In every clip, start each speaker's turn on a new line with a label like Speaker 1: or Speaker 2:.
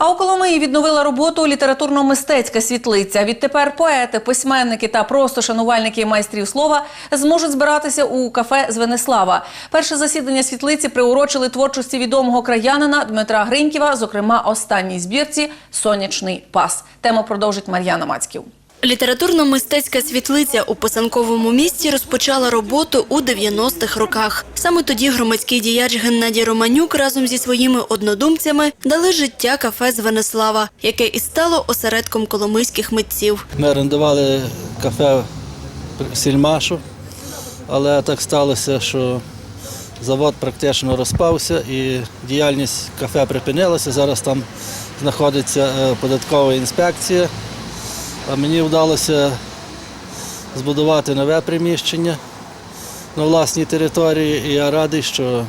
Speaker 1: А у Коломиї відновила роботу літературно-мистецька світлиця. Відтепер поети, письменники та просто шанувальники майстрів слова зможуть збиратися у кафе з Венеслава. Перше засідання світлиці приурочили творчості відомого краянина Дмитра Гриньківа, зокрема останній збірці Сонячний пас. Тему продовжить Мар'яна Мацьків.
Speaker 2: Літературно-мистецька світлиця у писанковому місті розпочала роботу у 90-х роках. Саме тоді громадський діяч Геннадій Романюк разом зі своїми однодумцями дали життя кафе Звенислава, яке і стало осередком коломийських митців.
Speaker 3: Ми орендували кафе Сільмашу, але так сталося, що завод практично розпався і діяльність кафе припинилася. Зараз там знаходиться е, податкова інспекція. А мені вдалося збудувати нове приміщення на власній території, і я радий, що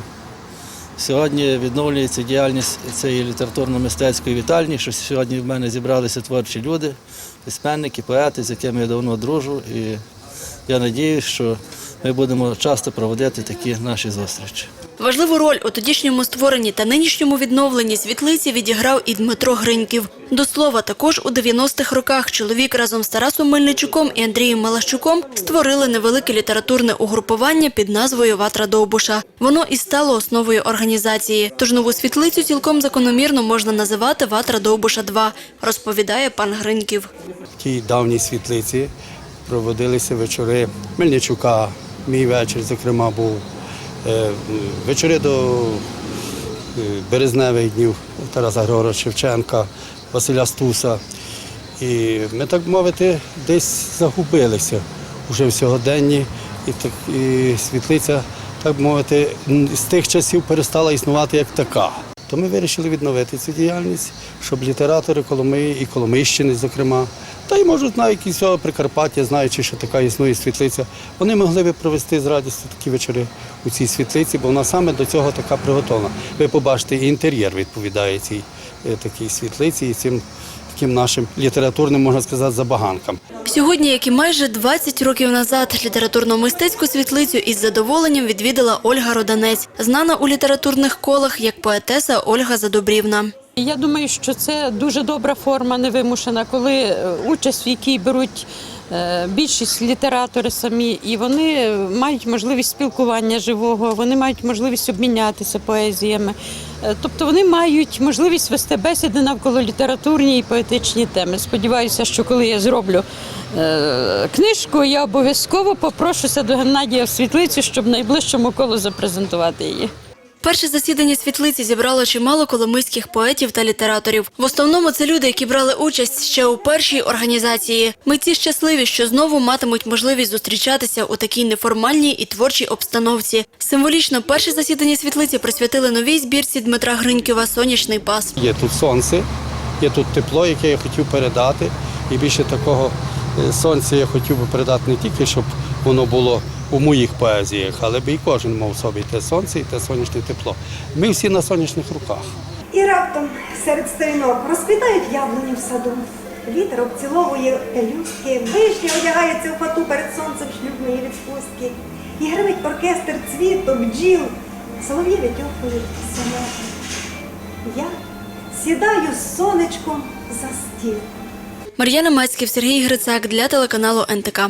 Speaker 3: сьогодні відновлюється діяльність цієї літературно-мистецької вітальні, що сьогодні в мене зібралися творчі люди, письменники, поети, з якими я давно дружу. І я надіюсь, що ми будемо часто проводити такі наші зустрічі.
Speaker 2: Важливу роль у тодішньому створенні та нинішньому відновленні світлиці відіграв і Дмитро Гриньків. До слова, також у 90-х роках чоловік разом з Тарасом Мельничуком і Андрієм Малащуком створили невелике літературне угрупування під назвою Ватра Довбуша. Воно і стало основою організації. Тож нову світлицю цілком закономірно можна називати Ватра Довбуша 2, розповідає пан Гриньків.
Speaker 4: В тій давній світлиці проводилися вечори Мельничука. Мій вечір, зокрема, був е, вечори до е, березневих днів Тараса Григоровича Шевченка, Василя Стуса. І ми, так мовити, десь загубилися вже в сьогоденні. І, так, і світлиця, так мовити, з тих часів перестала існувати як така. То ми вирішили відновити цю діяльність, щоб літератори Коломиї і Коломийщини, зокрема, та й можуть навіть із цього Прикарпаття, знаючи, що така існує світлиця, вони могли би провести з радістю такі вечори у цій світлиці, бо вона саме до цього така приготовлена. Ви побачите, і інтер'єр відповідає цій е, такій світлиці і цим таким нашим літературним, можна сказати, забаганкам.
Speaker 2: Сьогодні, як і майже 20 років назад, літературно-мистецьку світлицю із задоволенням відвідала Ольга Роданець, знана у літературних колах як поетеса Ольга Задобрівна.
Speaker 5: Я думаю, що це дуже добра форма невимушена, коли е, участь в якій беруть е, більшість літератори самі, і вони мають можливість спілкування живого, вони мають можливість обмінятися поезіями. Е, Тобто вони мають можливість вести бесіди навколо літературні і поетичні теми. Сподіваюся, що коли я зроблю книжку, я обов'язково попрошуся до Геннадія в світлицю, щоб найближчому колу запрезентувати її.
Speaker 2: Перше засідання світлиці зібрало чимало коломийських поетів та літераторів. В основному це люди, які брали участь ще у першій організації. Митці щасливі, що знову матимуть можливість зустрічатися у такій неформальній і творчій обстановці. Символічно перше засідання світлиці присвятили новій збірці Дмитра Гринькова Сонячний пас.
Speaker 4: Є тут сонце, є тут тепло, яке я хотів передати. І більше такого е, сонця я хотів би передати не тільки, щоб воно було у моїх поезіях, але б і кожен мав в собі те сонце і те сонячне тепло. Ми всі на сонячних руках.
Speaker 6: І раптом серед сторінок розквітають яблуні в саду. Вітер обціловує пелюстки, вишня одягається в фату перед сонцем шлюбної відпустки. І гримить оркестр цвіток, бджіл, солов'ї витьохують самотні. Я сідаю з сонечком за стіл.
Speaker 2: Мар'яна Мацьків, Сергій Грицак для телеканалу НТК.